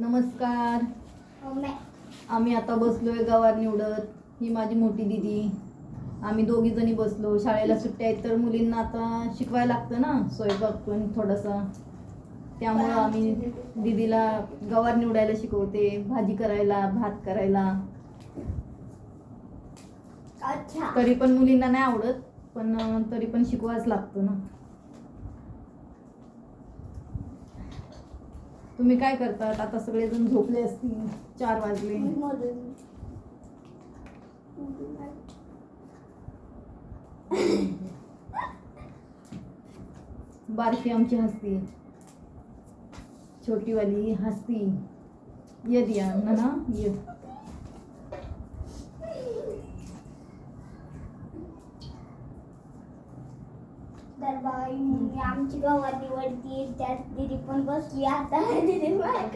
नमस्कार. आम्ही आता बसलोय गवार निवडत. ही माझी मोठी दिदी. आम्ही दोघी जणी बसलो. शाळेला सुट्ट्या आहेत तर मुलींना आता शिकवायला लागतं ना स्वयंपाक पण थोडासा. त्यामुळं आम्ही दिदीला गवार निवडायला शिकवते भाजी करायला भात करायला. अच्छा. तरी पण मुलींना नाही आवडत पण तरी पण शिकवायच लागतं ना. तुम्ही काय करतात? आता सगळेजण झोपले असतील. चार वाजले. बारकी आमची हसती. छोटीवाली हसती. ये दिया ना ना ये. तर बाई आमची गव्हा निवडती त्यात दिदी पण बसली. आता दिदी माझ्याकडे